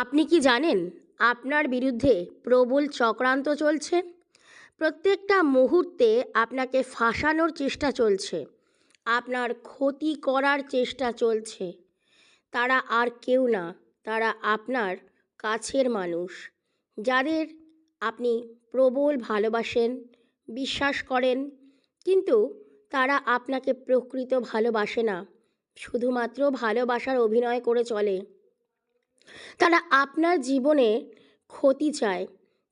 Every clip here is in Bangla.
আপনি কি জানেন আপনার বিরুদ্ধে প্রবল চক্রান্ত চলছে? প্রত্যেকটা মুহূর্তে আপনাকে ফাঁসানোর চেষ্টা চলছে। আপনার ক্ষতি করার চেষ্টা চলছে। তারা আর কেউ না, তারা আপনার কাছের মানুষ। যাদের আপনি প্রবল ভালোবাসেন, বিশ্বাস করেন, কিন্তু তারা আপনাকে প্রকৃত ভালোবাসে না। শুধুমাত্র ভালোবাসার অভিনয় করে চলে। তারা আপনার জীবনে ক্ষতি চায়।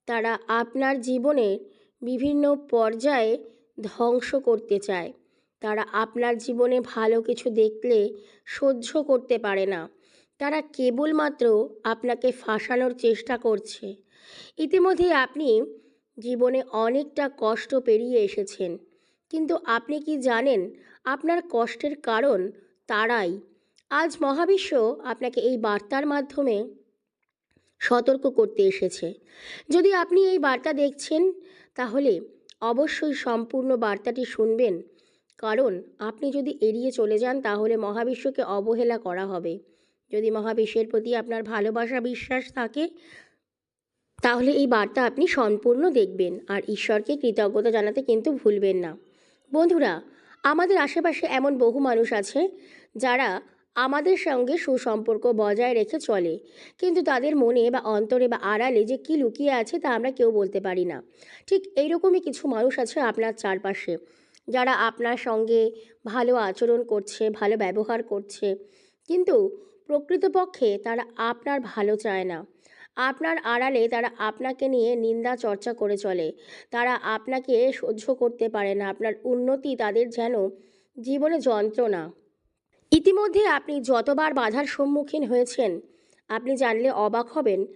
তারা আপনার জীবনে বিভিন্ন পর্যায়ে ধ্বংস করতে চায়। তারা আপনার জীবনে ভালো কিছু দেখলে সহ্য করতে পারে না। তারা কেবলমাত্র আপনাকে ফাঁসানোর চেষ্টা করছে। ইতিমধ্যে আপনি জীবনে অনেকটা কষ্ট পেরিয়ে এসেছেন। কিন্তু আপনি কি জানেন আপনার কষ্টের কারণ তারাই? আজ মহাবিশ্ব আপনাকে এই বার্তার মাধ্যমে সতর্ক করতে এসেছে। যদি আপনি এই বার্তা দেখছেন, তাহলে অবশ্যই সম্পূর্ণ বার্তাটি শুনবেন। কারণ আপনি যদি এড়িয়ে চলে যান, তাহলে মহাবিশ্বকে অবহেলা করা হবে। যদি মহাবিশ্বের প্রতি আপনার ভালোবাসা বিশ্বাস থাকে, তাহলে এই বার্তা আপনি সম্পূর্ণ দেখবেন আর ঈশ্বরকে কৃতজ্ঞতা জানাতে কিন্তু ভুলবেন না। বন্ধুরা, আমাদের আশেপাশে এমন বহু মানুষ আছে, যারা আমাদের সঙ্গে সুসম্পর্ক বজায় রেখে চলে। কিন্তু তাদের মনে বা অন্তরে বা আড়ালে যে কী লুকিয়ে আছে তা আমরা কেউ বলতে পারি না। ঠিক এইরকমই কিছু মানুষ আছে আপনার চারপাশে, যারা আপনার সঙ্গে ভালো আচরণ করছে, ভালো ব্যবহার করছে। কিন্তু প্রকৃতপক্ষে তারা আপনার ভালো চায় না। আপনার আড়ালে তারা আপনাকে নিয়ে নিন্দা চর্চা করে চলে। তারা আপনাকে সহ্য করতে পারে না। আপনার উন্নতি তাদের যেন জীবনে যন্ত্রণা। ইতিমধ্যে আপনি যতবার বাধার সম্মুখীন হয়েছেন, আপনি জানলে অবাক হবেন,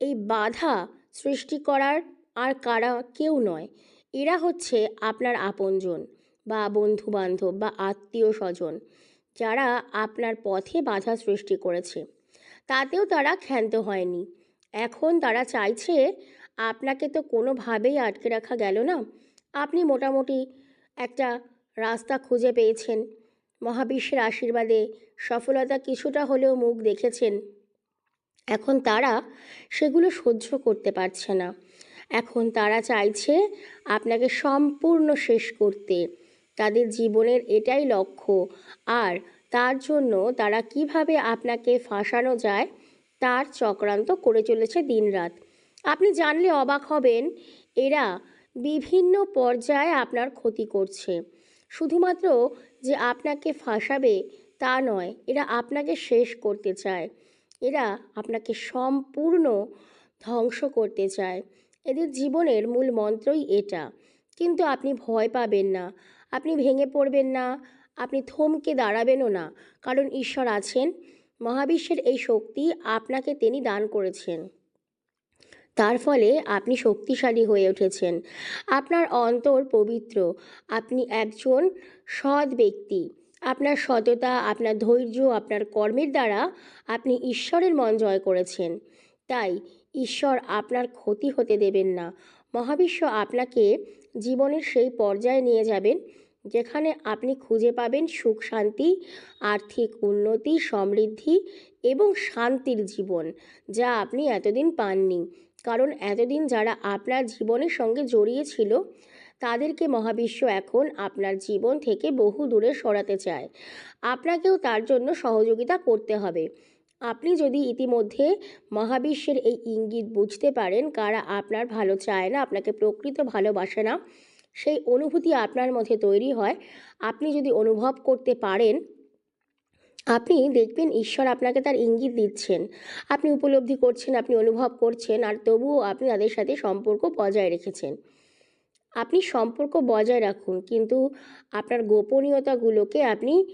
এই বাধা সৃষ্টি করার আর কারা কেউ নয়। এরা হচ্ছে আপনার আপনজন বা বন্ধু বান্ধব বা আত্মীয় স্বজন যারা আপনার পথে বাধা সৃষ্টি করেছে। তাতেও তারা ক্ষান্ত হয়নি। এখন তারা চাইছে, আপনাকে তো কোনোভাবেই আটকে রাখা গেল না। আপনি মোটামুটি একটা রাস্তা খুঁজে পেয়েছেন। মহাবিশ্বের আশীর্বাদে সফলতা কিছুটা হলেও মুখ দেখেছেন। এখন তারা সেগুলো সহ্য করতে পারছে না। এখন তারা চাইছে আপনাকে সম্পূর্ণ শেষ করতে। তাদের জীবনের এটাই লক্ষ্য। আর তার জন্য তারা কীভাবে আপনাকে ফাঁসানো যায়, তার চক্রান্ত করে চলেছে দিনরাত। আপনি জানলে অবাক হবেন, এরা বিভিন্ন পর্যায়ে আপনার ক্ষতি করছে। শুধুমাত্র যে আপনাকে ফাঁসাবে তা নয়, এরা আপনাকে শেষ করতে চায়। এরা আপনাকে সম্পূর্ণ ধ্বংস করতে চায়। এদের জীবনের মূল মন্ত্রই এটা। কিন্তু আপনি ভয় পাবেন না। আপনি ভেঙে পড়বেন না। আপনি থমকে দাঁড়াবেনও না। কারণ ঈশ্বর আছেন। মহাবিশ্বের এই শক্তি আপনাকে তিনি দান করেছেন। তার ফলে আপনি শক্তিশালী হয়ে উঠেছেন। আপনার অন্তর পবিত্র। আপনি একজন সৎ ব্যক্তি। আপনার সততা, আপনার ধৈর্য, আপনার কর্মের দ্বারা আপনি ঈশ্বরের মন জয় করেছেন। তাই ঈশ্বর আপনার ক্ষতি হতে দেবেন না। মহাবিশ্ব আপনাকে জীবনের সেই পর্যায়ে নিয়ে যাবেন, যেখানে আপনি খুঁজে পাবেন সুখ, শান্তি, আর্থিক উন্নতি, সমৃদ্ধি এবং শান্তির জীবন, যা আপনি এতদিন পাননি। কারণ এতদিন যারা আপনার জীবনের সঙ্গে জড়িয়ে ছিল, তাদেরকে মহাবিশ্ব এখন আপনার জীবন থেকে বহু দূরে সরাতে চায়। আপনাকেও তার জন্য সহযোগিতা করতে হবে। আপনি যদি ইতিমধ্যে মহাবিশ্বের এই ইঙ্গিত বুঝতে পারেন, কারা আপনার ভালো চায় না, আপনাকে প্রকৃত ভালোবাসে না, সেই অনুভূতি আপনার মধ্যে তৈরি হয়। আপনি যদি অনুভব করতে পারেন আপনি দেখবেন ঈশ্বর আপনাকে তার ইঙ্গিত দিচ্ছেন। আপনি উপলব্ধি করছেন, আপনি অনুভব করছেন, আর তবুও আপনি তাদের সাথে সম্পর্ক বজায় রেখেছেন। আপনি সম্পর্ক বজায় রাখুন, কিন্তু আপনার গোপনীয়তাগুলোকে আপনি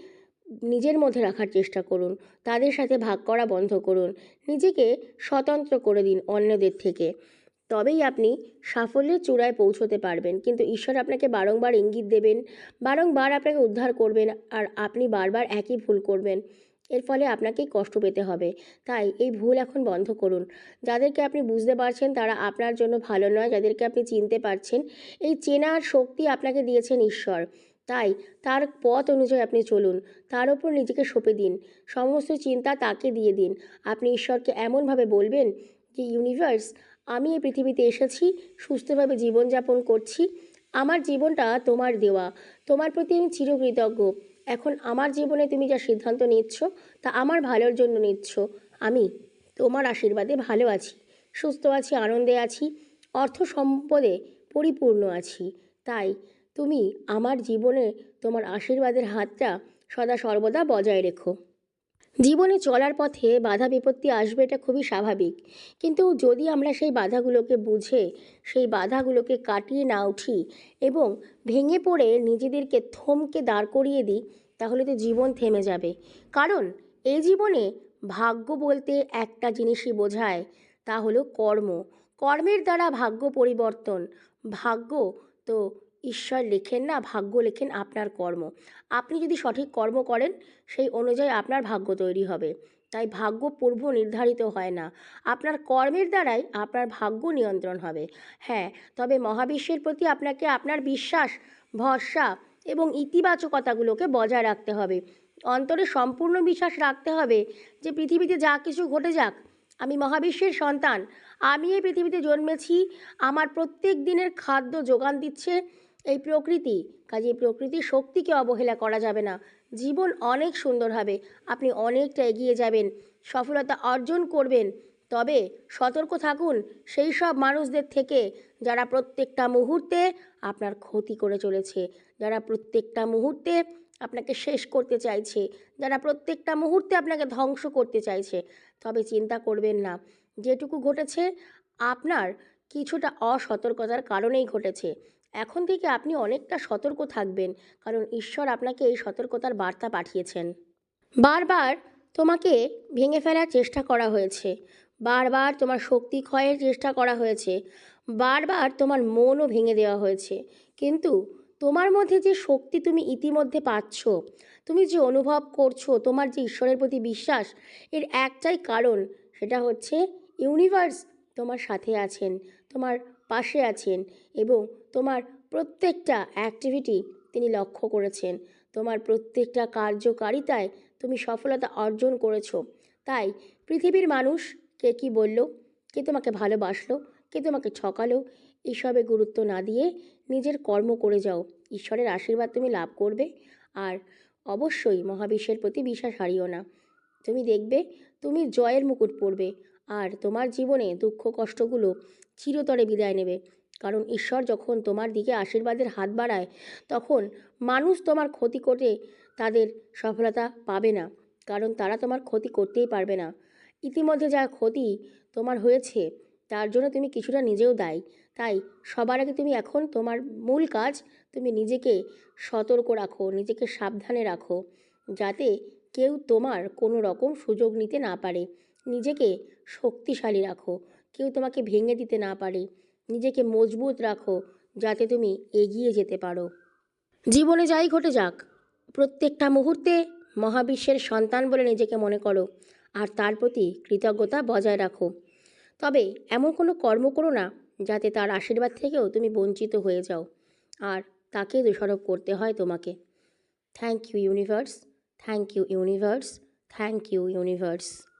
নিজের মধ্যে রাখার চেষ্টা করুন, তাদের সাথে ভাগ করা বন্ধ করুন, নিজেকে স্বতন্ত্র করে দিন অন্যদের থেকে। তবেই আপনি সাফল্যের চূড়ায় পৌঁছতে পারবেন। কিন্তু ঈশ্বর আপনাকে বারংবার ইঙ্গিত দেবেন, বারংবার আপনাকে উদ্ধার করবেন আর আপনি বারবার একই ভুল করবেন। এর ফলে আপনাকেই কষ্ট পেতে হবে। তাই এই ভুল এখন বন্ধ করুন। যাদেরকে আপনি বুঝতে পারছেন তারা আপনার জন্য ভালো নয়, যাদেরকে আপনি চিনতে পারছেন, এই চেনার শক্তি আপনাকে দিয়েছেন ঈশ্বর। তাই তার পথ অনুযায়ী আপনি চলুন, তার ওপর নিজেকে সঁপে দিন। সমস্ত চিন্তা তাকে দিয়ে দিন। আপনি ঈশ্বরকে এমনভাবে বলবেন যে, ইউনিভার্স আমি এই পৃথিবীতে এসেছি, সুস্থভাবে জীবনযাপন করছি। আমার জীবনটা তোমার দেওয়া। তোমার প্রতি আমি চিরকৃতজ্ঞ। এখন আমার জীবনে তুমি যা সিদ্ধান্ত নিচ্ছ, তা আমার ভালোর জন্য নিচ্ছ। আমি তোমার আশীর্বাদে ভালো আছি, সুস্থ আছি, আনন্দে আছি, অর্থ সম্পদে পরিপূর্ণ আছি। তাই তুমি আমার জীবনে তোমার আশীর্বাদের হাতটা সদা সর্বদা বজায় রেখো। জীবনে চলার পথে বাধা বিপত্তি আসবে এটা খুবই স্বাভাবিক। কিন্তু যদি আমরা সেই বাধাগুলোকে বুঝে, সেই বাধাগুলোকে কাটিয়ে না উঠি এবং ভেঙে পড়ে নিজেদেরকে থমকে দাঁড় করিয়ে দিই, তাহলে তো জীবন থেমে যাবে। কারণ এই জীবনে ভাগ্য বলতে একটা জিনিসই বোঝায়, তা হলো কর্ম। কর্মের দ্বারা ভাগ্য পরিবর্তন। ভাগ্য তো ঈশ্বর লেখেন না, ভাগ্য লেখেন আপনার কর্ম। আপনি যদি সঠিক কর্ম করেন, সেই অনুযায়ী আপনার ভাগ্য তৈরি হবে। তাই ভাগ্য পূর্ব নির্ধারিত হয় না। আপনার কর্মের দ্বারাই আপনার ভাগ্য নিয়ন্ত্রণ হবে। হ্যাঁ তবে মহাবিশ্বের প্রতি আপনাকে আপনার বিশ্বাস, ভরসা এবং ইতিবাচকতাগুলোকে বজায় রাখতে হবে। অন্তরে সম্পূর্ণ বিশ্বাস রাখতে হবে যে পৃথিবীতে যা কিছু ঘটে যাক, আমি মহাবিশ্বের সন্তান, আমি এই পৃথিবীতে জন্মেছি, আমার প্রত্যেক দিনের খাদ্য যোগান দিচ্ছে এই প্রকৃতি কাজে প্রকৃতির শক্তিকে অবহেলা করা যাবে না। জীবন অনেক সুন্দর হবে, আপনি অনেকটা এগিয়ে যাবেন, সফলতা অর্জন করবেন। তবে সতর্ক থাকুন, সেই সব মানুষদের থেকে যারা প্রত্যেকটা মুহূর্তে আপনার ক্ষতি করে চলেছে, যারা প্রত্যেকটা মুহূর্তে আপনাকে শেষ করতে চাইছে, যারা প্রত্যেকটা মুহূর্তে আপনাকে ধ্বংস করতে চাইছে। তবে চিন্তা করবেন না, যেটুকু ঘটেছে, আপনার কিছুটা অসতর্কতার কারণেই ঘটেছে। এখন থেকে আপনি অনেকটা সতর্ক থাকবেন, কারণ ঈশ্বর আপনাকে এই সতর্কতার বার্তা পাঠিয়েছেন। বারবার তোমাকে ভেঙে ফেলার চেষ্টা করা হয়েছে। বারবার তোমার শক্তি ক্ষয়ের চেষ্টা করা হয়েছে। বারবার তোমার মনও ভেঙে দেওয়া হয়েছে। কিন্তু তোমার মধ্যে যে শক্তি তুমি ইতিমধ্যে পাচ্ছ, তুমি যে অনুভব করছ, তোমার যে ঈশ্বরের প্রতি বিশ্বাস, এর একটাই কারণ সেটা হচ্ছে ইউনিভার্স তোমার সাথে আছেন। তোমার পাশে আছেন এবং তোমার প্রত্যেকটা অ্যাক্টিভিটি তিনি লক্ষ্য করেছেন। তোমার প্রত্যেকটা কার্যকারিতায় তুমি সফলতা অর্জন করেছ। তাই পৃথিবীর মানুষ কে কী বলল? কে তোমাকে ভালোবাসলো? কে তোমাকে ঠকালো? এসবে গুরুত্ব না দিয়ে নিজের কর্ম করে যাও। ঈশ্বরের আশীর্বাদ তুমি লাভ করবে আর অবশ্যই মহাবিশ্বের প্রতি বিশ্বাস হারিও না। তুমি দেখবে, তুমি জয়ের মুকুট পরবে। আর তোমার জীবনে দুঃখ কষ্টগুলো চিরতরে বিদায় নেবে। কারণ ঈশ্বর যখন তোমার দিকে আশীর্বাদের হাত বাড়ায়, তখন মানুষ তোমার ক্ষতি করে তাদের সফলতা পাবে না। কারণ তারা তোমার ক্ষতি করতেই পারবে না। ইতিমধ্যে যা ক্ষতি তোমার হয়েছে, তার জন্য তুমি কিছুটা নিজেও দায়ী। তাই সবার আগে তুমি এখন তোমার মূল কাজ তুমি নিজেকে সতর্ক রাখো, নিজেকে সাবধানে রাখো, যাতে কেউ তোমার কোনো রকম সুযোগ নিতে না পারে। নিজেকে শক্তিশালী রাখো। কেউ তোমাকে ভেঙে দিতে না পারে। নিজেকে মজবুত রাখো যাতে তুমি এগিয়ে যেতে পারো। জীবনে যাই ঘটে যাক, প্রত্যেকটা মুহূর্তে মহাবিশ্বের সন্তান বলে নিজেকে মনে করো আর তার প্রতি কৃতজ্ঞতা বজায় রাখো। তবে এমন কোনো কর্ম করো না যাতে তার আশীর্বাদ থেকেও তুমি বঞ্চিত হয়ে যাও আর তাকে দোষারোপ করতে হয় তোমাকে। Thank you universe thank you universe thank you universe